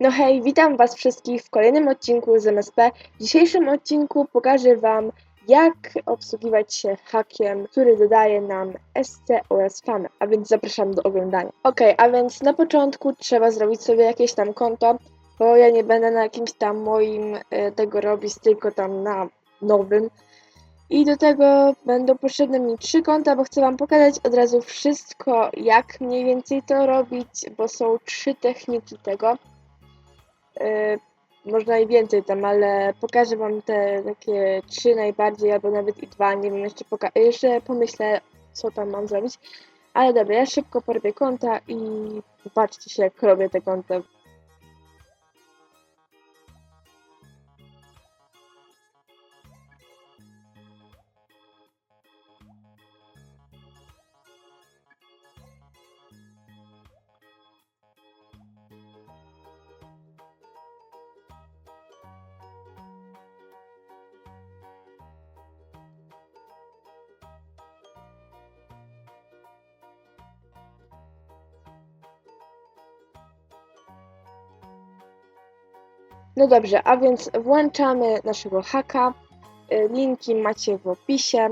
No hej, witam Was wszystkich w kolejnym odcinku z MSP. W dzisiejszym odcinku pokażę Wam, jak obsługiwać się hakiem, który dodaje nam SC oraz FAME, a więc zapraszam do oglądania. Ok, a więc na początku trzeba zrobić sobie jakieś tam konto, bo ja nie będę na jakimś tam moim e, tego robić, tylko tam na nowym. I do tego będą potrzebne mi trzy konta, bo chcę Wam pokazać od razu wszystko, jak mniej więcej to robić, bo są trzy techniki tego. Yy, można i więcej tam, ale pokażę Wam te takie trzy najbardziej, albo nawet i dwa, nie wiem, jeszcze, poka- jeszcze pomyślę, co tam mam zrobić. Ale dobra, ja szybko porobię konta i popatrzcie się, jak robię te konta. No dobrze, a więc włączamy naszego haka. Y, Linki macie w opisie.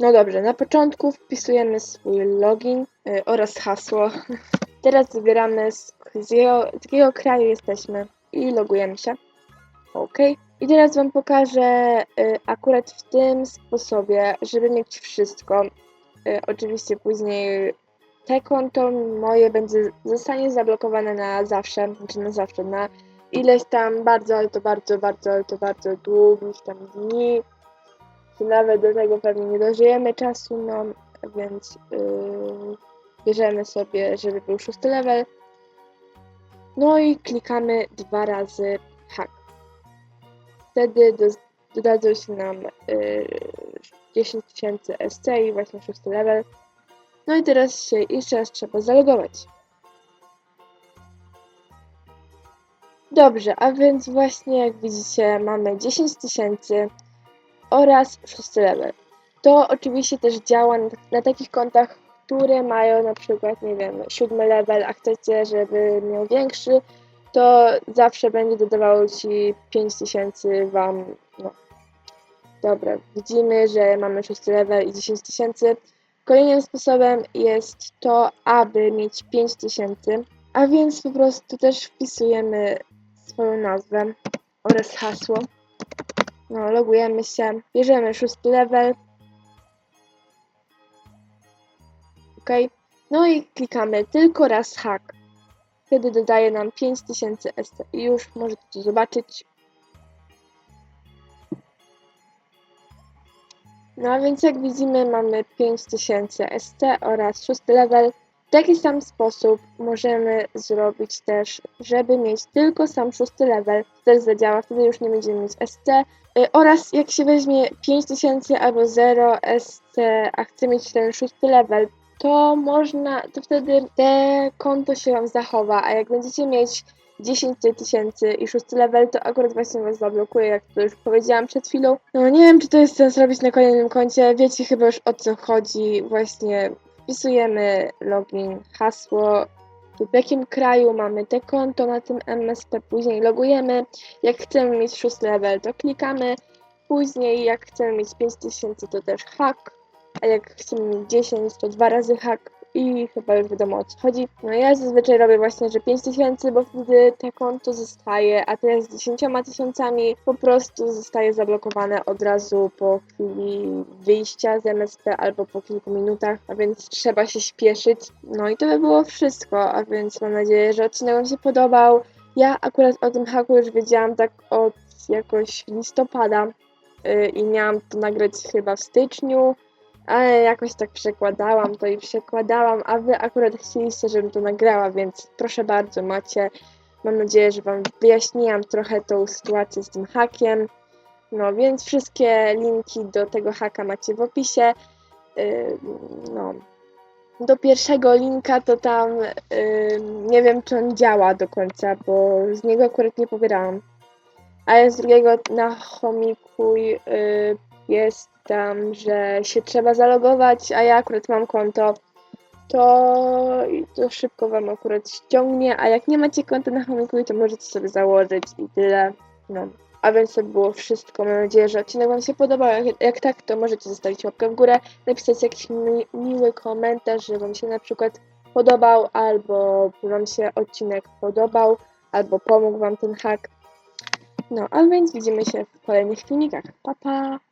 No dobrze, na początku wpisujemy swój login y, oraz hasło. Teraz wybieramy z, z, z jakiego kraju jesteśmy i logujemy się. OK. I teraz Wam pokażę y, akurat w tym sposobie, żeby mieć wszystko. Oczywiście później te konto moje będzie, zostanie zablokowane na zawsze, znaczy na zawsze, na ileś tam bardzo, ale to bardzo, bardzo, ale to bardzo długich tam dni. Czy nawet do tego pewnie nie dożyjemy czasu, no więc yy, bierzemy sobie, żeby był szósty level. No i klikamy dwa razy hack. Wtedy do, dodadzą się nam yy, 10 tysięcy SC i właśnie szósty level. No i teraz się jeszcze raz trzeba zalogować. Dobrze, a więc właśnie jak widzicie mamy 10 tysięcy oraz 6 level. To oczywiście też działa na, na takich kontach, które mają na przykład, nie wiem, 7 level, a chcecie, żeby miał większy, to zawsze będzie dodawało Ci 5000 Wam, no. Dobra, widzimy, że mamy 6 level i 10 tysięcy. Kolejnym sposobem jest to, aby mieć 5000, a więc po prostu też wpisujemy swoją nazwę oraz hasło. No, logujemy się, bierzemy szósty level. OK. No i klikamy tylko raz hack. Wtedy dodaje nam 5000 ST. Już możecie to zobaczyć. No a więc jak widzimy mamy 5000 ST oraz 6 level. W taki sam sposób możemy zrobić też, żeby mieć tylko sam 6 level. Wtedy zadziała, wtedy już nie będziemy mieć ST. Y, oraz jak się weźmie 5000 albo 0 ST, a chce mieć ten 6 level, to można, to wtedy te konto się Wam zachowa, a jak będziecie mieć 10 tysięcy i 6 level, to akurat właśnie was zablokuje, jak to już powiedziałam przed chwilą. No nie wiem, czy to jest sens robić na kolejnym koncie, wiecie chyba już o co chodzi. Właśnie wpisujemy login, hasło, w jakim kraju mamy te konto na tym MSP, później logujemy. Jak chcemy mieć 6 level, to klikamy. Później jak chcemy mieć 5000, to też hack. A jak chcemy mieć 10, to dwa razy hack i chyba już wiadomo o co chodzi. No ja zazwyczaj robię właśnie, że 5000, bo wtedy te konto zostaje, a teraz z 10 tysiącami po prostu zostaje zablokowane od razu po chwili wyjścia z MSP albo po kilku minutach, a więc trzeba się śpieszyć. No i to by było wszystko, a więc mam nadzieję, że odcinek Wam się podobał. Ja akurat o tym haku już wiedziałam tak od jakoś listopada yy, i miałam to nagrać chyba w styczniu, ale jakoś tak przekładałam to i przekładałam, a wy akurat chcieliście, żebym to nagrała, więc proszę bardzo, macie. Mam nadzieję, że wam wyjaśniłam trochę tą sytuację z tym hakiem. No więc wszystkie linki do tego haka macie w opisie. Yy, no. Do pierwszego linka to tam yy, nie wiem, czy on działa do końca, bo z niego akurat nie pobierałam. Ale z drugiego na chomikuj yy, jest tam, że się trzeba zalogować, a ja akurat mam konto to, to szybko Wam akurat ściągnie, a jak nie macie konta na chomiku, to możecie sobie założyć i tyle. No. A więc to było wszystko. Mam nadzieję, że odcinek Wam się podobał. Jak, jak tak, to możecie zostawić łapkę w górę, napisać jakiś mi, miły komentarz, że Wam się na przykład podobał, albo Wam się odcinek podobał, albo pomógł Wam ten hack. No, a więc widzimy się w kolejnych filmikach. Pa, pa!